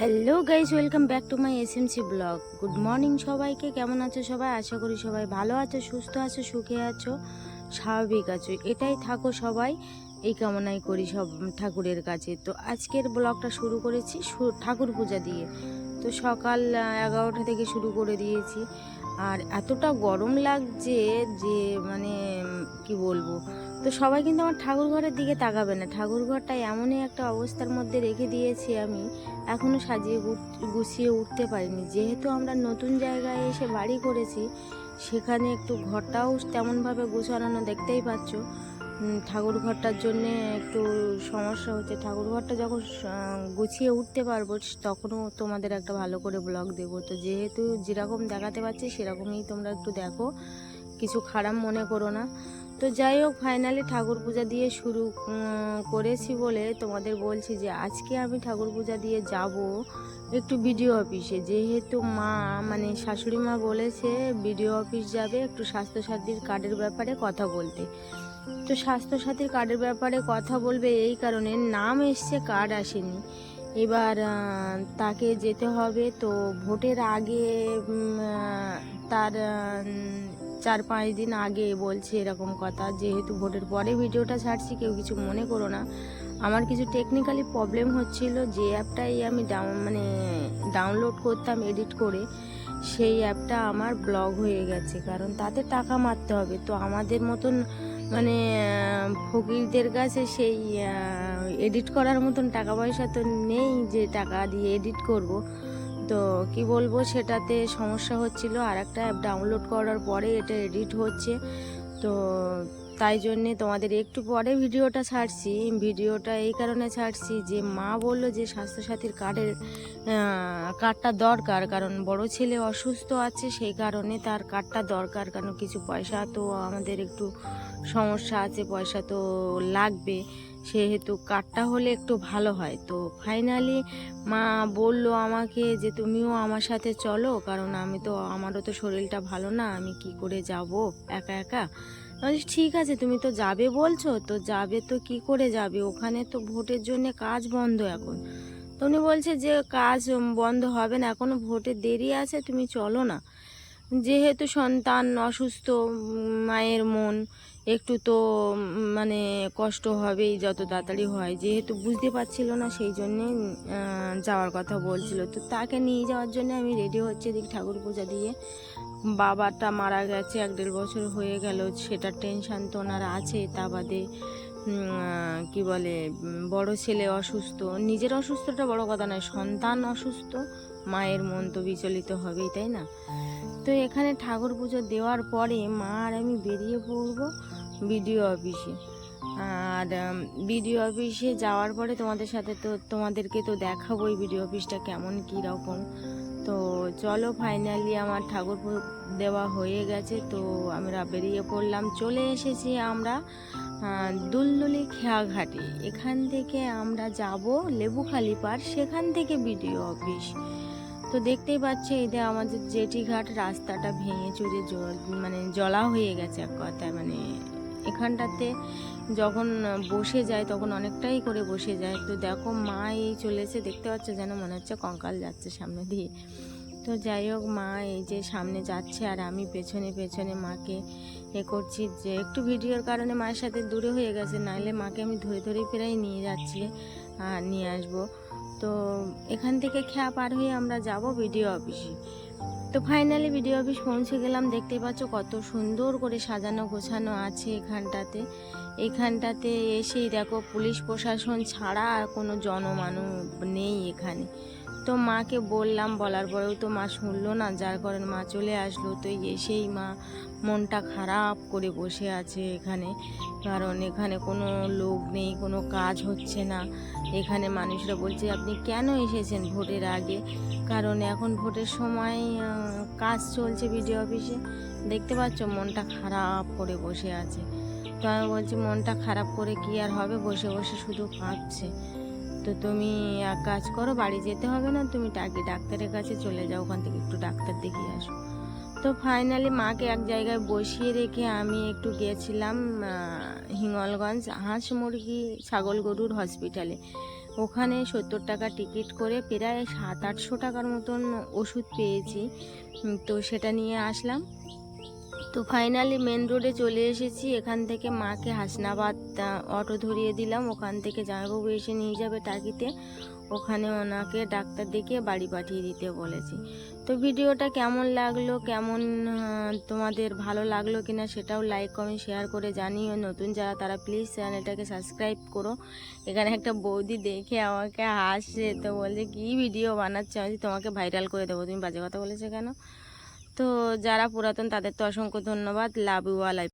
Hello guys welcome back to my S SMC blog good morning সবাইকে। কেমন আছো সবাই? আশা করি সবাই ভালো আছো, সুস্থ আছো, সুখে আছো, স্বাভাবিক আছো। এটাই থাকো সবাই, এই কামনাই করি সব ঠাকুরের কাছে। তো আজকের ব্লগটা শুরু করেছি ঠাকুর পূজা দিয়ে। তো সকাল এগারোটা থেকে শুরু করে দিয়েছি। আর এতটা গরম লাগছে যে মানে কি বলব? তো সবাই কিন্তু আমার ঠাকুর ঘরের দিকে তাকাবে না। ঠাকুর ঘরটা এমনই একটা অবস্থার মধ্যে রেখে দিয়েছি আমি। এখনও সাজিয়ে গুছ- গুছিয়ে উঠতে পারিনি। যেহেতু আমরা নতুন জায়গায় এসে বাড়ি করেছি, সেখানে একটু ঘরটাও তেমনভাবে গুছানো দেখতেই পাচ্ছ। ঠাকুর ঘরটার জন্যে একটু সমস্যা হচ্ছে। ঠাকুর ঘরটা যখন গুছিয়ে উঠতে পারব, তখনও তোমাদের একটা ভালো করে ব্লগ দেবো। তো যেহেতু যেরকম দেখাতে পাচ্ছি, সেরকমই তোমরা একটু দেখো। কিছু খারাপ মনে করো না। তো যাই হোক ফাইনালি ঠাকুর পূজা দিয়ে শুরু করেছি বলে তোমাদের বলছি যে, আজকে আমি ঠাকুর পূজা দিয়ে যাব। একটু বিডিও অফিসে। যেহেতু মা মানে শাশুড়ি মা বলেছে বিডিও অফিস যাবে একটু স্বাস্থ্যসাথীর কার্ডের ব্যাপারে কথা বলতে। তো স্বাস্থ্যসাথীর কার্ডের ব্যাপারে কথা বলবে এই কারণে নাম এসছে, কার্ড আসেনি। এবার তাকে যেতে হবে। তো ভোটের আগে তার চার পাঁচ দিন আগে বলছে এরকম কথা। যেহেতু ভোটের পরে ভিডিওটা ছাড়ছি, কেউ কিছু মনে করো না। আমার কিছু টেকনিক্যালি প্রবলেম হচ্ছিল, যে অ্যাপটাই আমি ডাউন মানে ডাউনলোড করতাম এডিট করে, সেই অ্যাপটা আমার ব্লক হয়ে গেছে। কারণ তাতে টাকা মারতে হবে। তো আমাদের মতন মানে ফকিরদের কাছে সেই এডিট করার মতন টাকা পয়সা তো নেই যে টাকা দিয়ে এডিট করব। তো কি বলব, সেটাতে সমস্যা হচ্ছিল। আর একটা অ্যাপ ডাউনলোড করার পরে এটা এডিট হচ্ছে। তো তাই জন্যে তোমাদের একটু পরে ভিডিওটা ছাড়ছি। ভিডিওটা এই কারণে ছাড়ছি যে মা বলল যে স্বাস্থ্যসাথীর কার্ডের কার্ডটা দরকার, কারণ বড় ছেলে অসুস্থ আছে সেই কারণে তার কার্ডটা দরকার, কারণ কিছু পয়সা তো আমাদের একটু সমস্যা আছে, পয়সা তো লাগবে। সেহেতু কার্ডটা হলে একটু ভালো হয়। তো ফাইনালি মা বলল আমাকে যে তুমিও আমার সাথে চলো, কারণ আমি তো, আমারও তো শরীরটা ভালো না, আমি কি করে যাব? একা একা? বলছি, ঠিক আছে তুমি তো যাবে বলছো তো যাবে তো কি করে যাবে? ওখানে তো ভোটের জন্য কাজ বন্ধ এখন। তো উনি বলছে যে কাজ বন্ধ হবে না এখনও ভোটের দেরি আছে তুমি চলো না। যেহেতু সন্তান অসুস্থ মায়ের মন একটু তো মানে কষ্ট হবেই যত তাড়াতাড়ি হয়। যেহেতু বুঝতে পারছিল না, সেই জন্যে যাওয়ার কথা বলছিল। তো তাকে নিয়ে যাওয়ার জন্য আমি রেডি হচ্ছে এদিক ঠাকুর পূজা দিয়ে। বাবাটা মারা গেছে, এক দেড় বছর হয়ে গেল, সেটার টেনশান তো ওনার আছে। তা বাদে কি বলে বড় ছেলে অসুস্থ। নিজের অসুস্থটা বড় কথা নয়, সন্তান অসুস্থ, মায়ের মন তো বিচলিত হবেই, তাই না? তো এখানে ঠাকুর পুজো দেওয়ার পরে মা আর আমি বেরিয়ে পড়ব। বিডিও অফিসে। আর বিডিও অফিসে যাওয়ার পরে তোমাদের সাথে তো, তোমাদেরকে তো দেখাবোই বিডিও অফিসটা কেমন কী রকম তো চলো ফাইনালি আমার ঠাকুরপুর দেওয়া হয়ে গেছে, তো আমরা বেরিয়ে পড়লাম। চলে এসেছি আমরা দুলদুলি খেয়াঘাটে। এখান থেকে আমরা যাব লেবুখালি পার সেখান থেকে বিডিও অফিস। তো দেখতেই পাচ্ছি যে আমাদের জেটি ঘাট রাস্তাটা ভেঙে চুরে জল মানে জলা হয়ে গেছে এক কথায় মানে এখানটাতে যখন বসে যায় তখন অনেকটাই করে বসে যায়। তো দেখো মা এই চলেছে, দেখতে পাচ্ছ যেন মনে হচ্ছে কঙ্কাল যাচ্ছে সামনে দিয়ে। তো যাই হোক মা এই যে সামনে যাচ্ছে আর আমি পেছনে পেছনে মাকে এ করছি যে একটু ভিডিওর কারণে মায়ের সাথে দূরে হয়ে গেছে নাহলে মাকে আমি ধরে ধরে প্রায় নিয়ে যাচ্ছি আর নিয়ে আসব। তো এখান থেকে খেয়া পার হয়ে আমরা যাব বিডিও অফিসে। তো ফাইনালি ভিডিও অফিস পৌঁছে গেলাম। দেখতে পাচ্ছ কত সুন্দর করে সাজানো গোছানো আছে এখানটাতে। এখানটাতে এসেই দেখো পুলিশ প্রশাসন ছাড়া আর কোনো জনমানব নেই এখানে। তো মাকে বললাম, বলার পরেও তো মা শুনলো না। যার কারণে মা চলে আসলো। তো এসেই মা মনটা খারাপ করে বসে আছে এখানে। কারণ এখানে কোনো লোক নেই, কোনো কাজ হচ্ছে না। এখানে মানুষরা বলছে, আপনি কেন এসেছেন ভোটের আগে? কারণ এখন ভোটের সময় কাজ চলছে বিডিও অফিসে। দেখতে পাচ্ছ মনটা খারাপ করে বসে আছে। তো আমি বলছি, মনটা খারাপ করে কি আর হবে? বসে বসে শুধু কাঁদছে। তো তুমি এক কাজ করো, বাড়ি যেতে হবে না, তুমি টাকি ডাক্তারের কাছে চলে যাও, ওখান থেকে একটু ডাক্তার দেখিয়ে আসো। তো ফাইনালি মাকে এক জায়গায় বসিয়ে রেখে আমি একটু গিয়েছিলাম হিঙ্গলগঞ্জ হাঁস মুরগি ছাগল গরুর হসপিটালে ওখানে সত্তর টাকা টিকিট করে প্রায় সাত আটশো টাকার মতন ওষুধ পেয়েছি তো সেটা নিয়ে আসলাম। তো ফাইনালি মেন রোডে চলে এসেছি। এখান থেকে মাকে হাসনাবাদ অটো ধরিয়ে দিলাম। ওখান থেকে জামাইবাবু এসে নিয়ে যাবে টাকিতে ওখানে ওনাকে ডাক্তার দেখিয়ে বাড়ি পাঠিয়ে দিতে বলেছি। তো ভিডিওটা কেমন লাগল, কেমন তোমাদের ভালো লাগল কিনা সেটাও লাইক কমেন্ট শেয়ার করে জানিও। নতুন যারা তারা প্লিজ চ্যানেলটাকে সাবস্ক্রাইব করো। এখানে একটা বৌদি দেখে আমাকে হাসছে। তো বলছে, কি ভিডিও বানাচ্ছে? আমি তোমাকে ভাইরাল করে দেবো। তুমি বাজে কথা বলেছ কেন? তো যারা পুরাতন তাদের তো অসংখ্য ধন্যবাদ। Love you